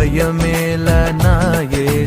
ఉన్నావయ్యా నాకు భయమేలా నా యేసయ్యా